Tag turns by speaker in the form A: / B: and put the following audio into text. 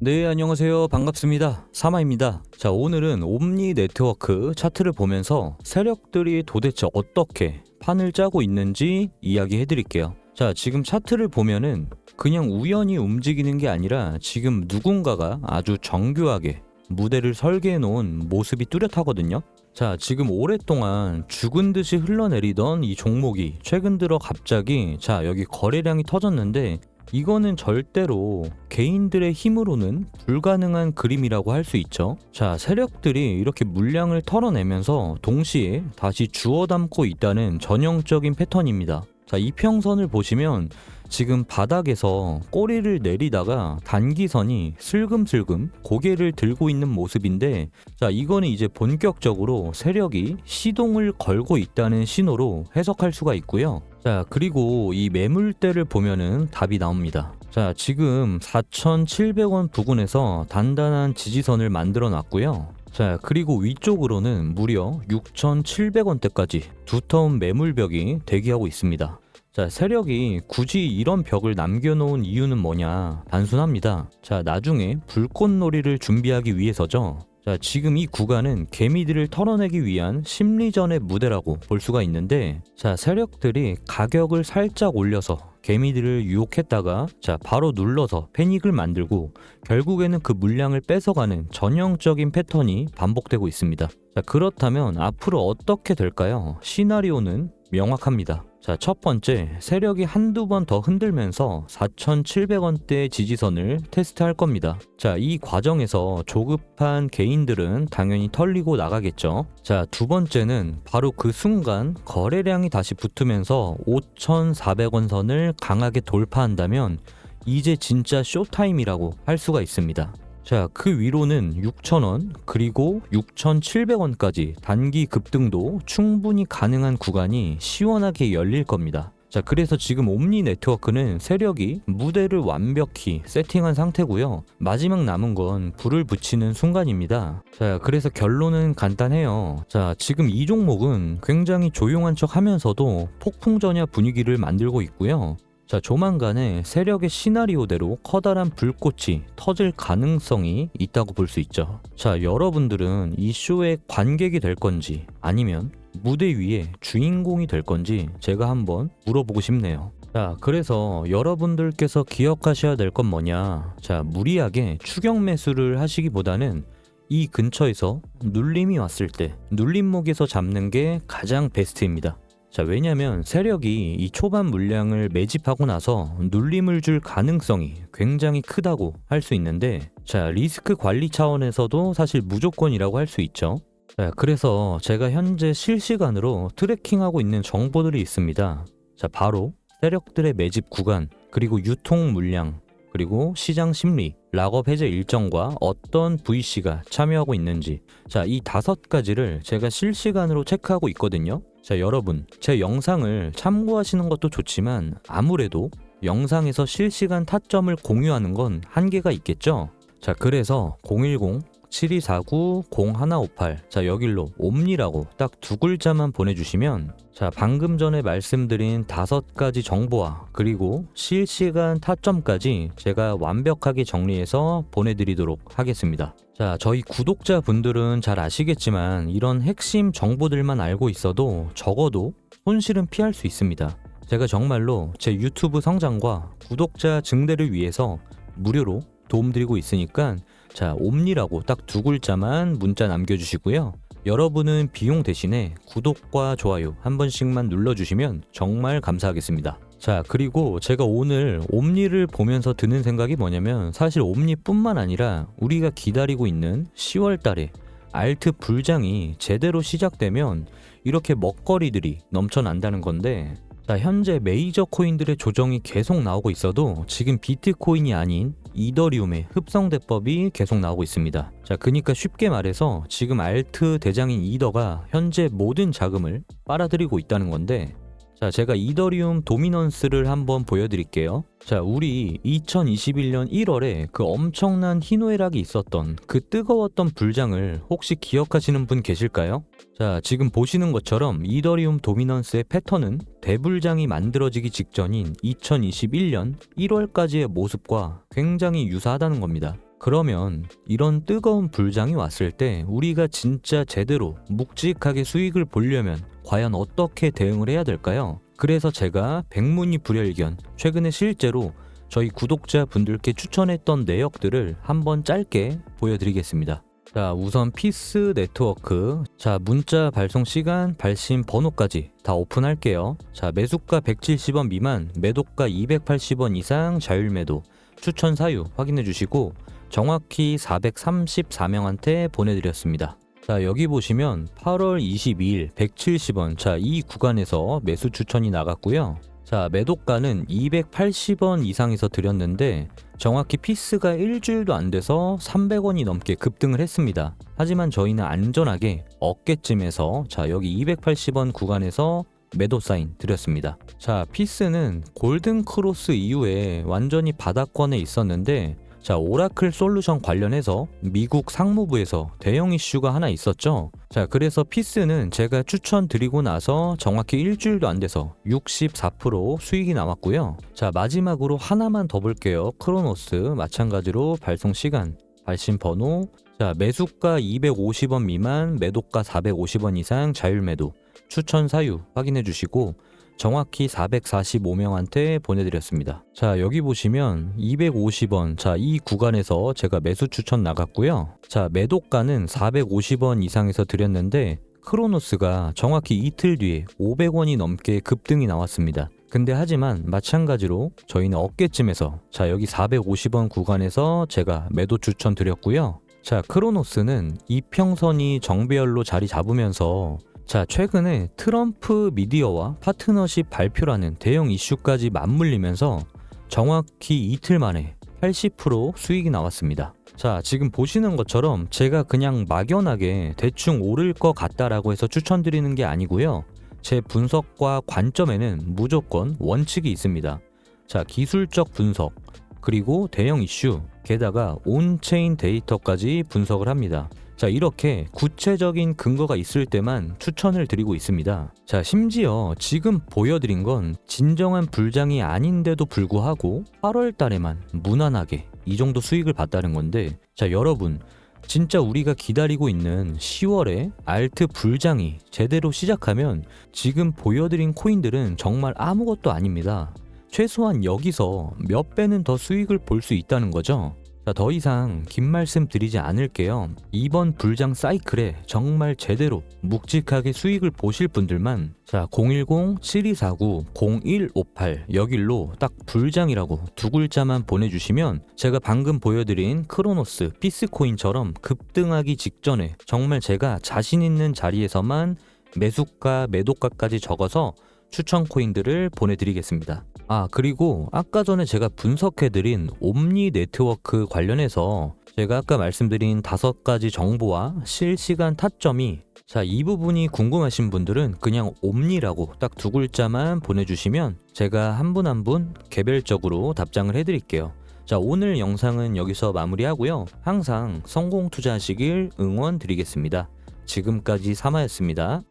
A: 네, 안녕하세요. 반갑습니다. 사마입니다. 자, 오늘은 옴니 네트워크 차트를 보면서 세력들이 도대체 어떻게 판을 짜고 있는지 이야기해 드릴게요. 자, 지금 차트를 보면은 그냥 우연히 움직이는 게 아니라 지금 누군가가 아주 정교하게 무대를 설계해 놓은 모습이 뚜렷하거든요. 자, 지금 오랫동안 죽은 듯이 흘러내리던 이 종목이 최근 들어 갑자기 자, 여기 거래량이 터졌는데 이거는 절대로 개인들의 힘으로는 불가능한 그림이라고 할 수 있죠. 자, 세력들이 이렇게 물량을 털어내면서 동시에 다시 주워 담고 있다는 전형적인 패턴입니다. 자, 이평선을 보시면 지금 바닥에서 꼬리를 내리다가 단기선이 슬금슬금 고개를 들고 있는 모습인데 자, 이거는 이제 본격적으로 세력이 시동을 걸고 있다는 신호로 해석할 수가 있고요. 자, 그리고 이 매물대를 보면은 답이 나옵니다. 자, 지금 4,700원 부근에서 단단한 지지선을 만들어 놨고요. 자, 그리고 위쪽으로는 무려 6,700원대까지 두터운 매물벽이 대기하고 있습니다. 자, 세력이 굳이 이런 벽을 남겨놓은 이유는 뭐냐? 단순합니다. 자, 나중에 불꽃놀이를 준비하기 위해서죠. 자, 지금 이 구간은 개미들을 털어내기 위한 심리전의 무대라고 볼 수가 있는데, 자, 세력들이 가격을 살짝 올려서 개미들을 유혹했다가, 자, 바로 눌러서 패닉을 만들고, 결국에는 그 물량을 뺏어가는 전형적인 패턴이 반복되고 있습니다. 자, 그렇다면 앞으로 어떻게 될까요? 시나리오는 명확합니다. 자, 첫 번째, 세력이 한두 번 더 흔들면서 4,700원대 지지선을 테스트할 겁니다. 자, 이 과정에서 조급한 개인들은 당연히 털리고 나가겠죠. 자, 두 번째는 바로 그 순간 거래량이 다시 붙으면서 5,400원 선을 강하게 돌파한다면 이제 진짜 쇼타임이라고 할 수가 있습니다. 자, 그 위로는 6,000원, 그리고 6,700원까지 단기 급등도 충분히 가능한 구간이 시원하게 열릴 겁니다. 자, 그래서 지금 옴니 네트워크는 세력이 무대를 완벽히 세팅한 상태고요. 마지막 남은 건 불을 붙이는 순간입니다. 자, 그래서 결론은 간단해요. 자, 지금 이 종목은 굉장히 조용한 척 하면서도 폭풍전야 분위기를 만들고 있고요. 자, 조만간에 세력의 시나리오대로 커다란 불꽃이 터질 가능성이 있다고 볼 수 있죠. 자, 여러분들은 이 쇼의 관객이 될 건지 아니면 무대 위에 주인공이 될 건지 제가 한번 물어보고 싶네요. 자, 그래서 여러분들께서 기억하셔야 될 건 뭐냐. 자, 무리하게 추격 매수를 하시기보다는 이 근처에서 눌림이 왔을 때 눌림목에서 잡는 게 가장 베스트입니다. 자, 왜냐면 세력이 이 초반 물량을 매집하고 나서 눌림을 줄 가능성이 굉장히 크다고 할 수 있는데, 자, 리스크 관리 차원에서도 사실 무조건이라고 할 수 있죠. 자, 그래서 제가 현재 실시간으로 트래킹하고 있는 정보들이 있습니다. 자, 바로 세력들의 매집 구간, 그리고 유통 물량, 그리고 시장 심리, 락업 해제 일정과 어떤 VC가 참여하고 있는지, 자, 이 다섯 가지를 제가 실시간으로 체크하고 있거든요. 자, 여러분, 제 영상을 참고하시는 것도 좋지만 아무래도 영상에서 실시간 타점을 공유하는 건 한계가 있겠죠? 자, 그래서 010 7249-0158. 자, 여길로 옴니라고 딱 두 글자만 보내주시면 자, 방금 전에 말씀드린 다섯 가지 정보와 그리고 실시간 타점까지 제가 완벽하게 정리해서 보내드리도록 하겠습니다. 자, 저희 구독자분들은 잘 아시겠지만 이런 핵심 정보들만 알고 있어도 적어도 손실은 피할 수 있습니다. 제가 정말로 제 유튜브 성장과 구독자 증대를 위해서 무료로 도움드리고 있으니까 자, 옴니라고 딱 두 글자만 문자 남겨주시고요. 여러분은 비용 대신에 구독과 좋아요 한 번씩만 눌러주시면 정말 감사하겠습니다. 자, 그리고 제가 오늘 옴니를 보면서 드는 생각이 뭐냐면 사실 옴니뿐만 아니라 우리가 기다리고 있는 10월 달에 알트 불장이 제대로 시작되면 이렇게 먹거리들이 넘쳐난다는 건데 자, 현재 메이저 코인들의 조정이 계속 나오고 있어도 지금 비트코인이 아닌 이더리움의 흡성대법이 계속 나오고 있습니다. 자, 그니까 쉽게 말해서 지금 알트 대장인 이더가 현재 모든 자금을 빨아들이고 있다는 건데 자, 제가 이더리움 도미넌스를 한번 보여드릴게요. 자, 우리 2021년 1월에 그 엄청난 희노애락이 있었던 그 뜨거웠던 불장을 혹시 기억하시는 분 계실까요? 자, 지금 보시는 것처럼 이더리움 도미넌스의 패턴은 대불장이 만들어지기 직전인 2021년 1월까지의 모습과 굉장히 유사하다는 겁니다. 그러면 이런 뜨거운 불장이 왔을 때 우리가 진짜 제대로 묵직하게 수익을 보려면 과연 어떻게 대응을 해야 될까요? 그래서 제가 백문이 불여일견 최근에 실제로 저희 구독자 분들께 추천했던 내역들을 한번 짧게 보여드리겠습니다. 자, 우선 피스 네트워크. 자, 문자 발송 시간, 발신 번호까지 다 오픈할게요. 자, 매수가 170원 미만, 매도가 280원 이상 자율 매도. 추천 사유 확인해 주시고 정확히 434명한테 보내드렸습니다. 자, 여기 보시면 8월 22일 170원. 자, 이 구간에서 매수 추천이 나갔고요. 자, 매도가는 280원 이상에서 드렸는데 정확히 피스가 일주일도 안 돼서 300원이 넘게 급등을 했습니다. 하지만 저희는 안전하게 어깨쯤에서 자, 여기 280원 구간에서 매도 사인 드렸습니다. 자, 피스는 골든 크로스 이후에 완전히 바닥권에 있었는데 자, 오라클 솔루션 관련해서 미국 상무부에서 대형 이슈가 하나 있었죠. 자, 그래서 피스는 제가 추천드리고 나서 정확히 일주일도 안 돼서 64% 수익이 나왔고요. 자, 마지막으로 하나만 더 볼게요. 크로노스 마찬가지로 발송 시간, 발신 번호, 자, 매수가 250원 미만, 매도가 450원 이상 자율 매도, 추천 사유 확인해 주시고 정확히 445명한테 보내드렸습니다. 자, 여기 보시면 250원. 자, 이 구간에서 제가 매수 추천 나갔고요. 자, 매도가는 450원 이상에서 드렸는데, 크로노스가 정확히 이틀 뒤에 500원이 넘게 급등이 나왔습니다. 근데 하지만 마찬가지로 저희는 어깨쯤에서 자 여기 450원 구간에서 제가 매도 추천 드렸고요. 자 크로노스는 이평선이 정배열로 자리 잡으면서 자, 최근에 트럼프 미디어와 파트너십 발표라는 대형 이슈까지 맞물리면서 정확히 이틀 만에 80% 수익이 나왔습니다. 자, 지금 보시는 것처럼 제가 그냥 막연하게 대충 오를 것 같다라고 해서 추천드리는 게 아니고요. 제 분석과 관점에는 무조건 원칙이 있습니다. 자, 기술적 분석, 그리고 대형 이슈, 게다가 온체인 데이터까지 분석을 합니다. 자, 이렇게 구체적인 근거가 있을 때만 추천을 드리고 있습니다. 자, 심지어 지금 보여드린 건 진정한 불장이 아닌데도 불구하고 8월 달에만 무난하게 이 정도 수익을 봤다는 건데, 자, 여러분, 진짜 우리가 기다리고 있는 10월에 알트 불장이 제대로 시작하면 지금 보여드린 코인들은 정말 아무것도 아닙니다. 최소한 여기서 몇 배는 더 수익을 볼 수 있다는 거죠. 자, 더 이상 긴 말씀 드리지 않을게요. 이번 불장 사이클에 정말 제대로 묵직하게 수익을 보실 분들만 자, 010-7249-0158 여길로 딱 불장이라고 두 글자만 보내주시면 제가 방금 보여드린 크로노스, 피스코인처럼 급등하기 직전에 정말 제가 자신 있는 자리에서만 매수가, 매도가까지 적어서 추천 코인들을 보내드리겠습니다. 아, 그리고 아까 전에 제가 분석해드린 옴니 네트워크 관련해서 제가 아까 말씀드린 다섯 가지 정보와 실시간 타점이 자, 이 부분이 궁금하신 분들은 그냥 옴니라고 딱 두 글자만 보내주시면 제가 한 분 한 분 개별적으로 답장을 해드릴게요. 자, 오늘 영상은 여기서 마무리하고요. 항상 성공 투자하시길 응원 드리겠습니다. 지금까지 사마였습니다.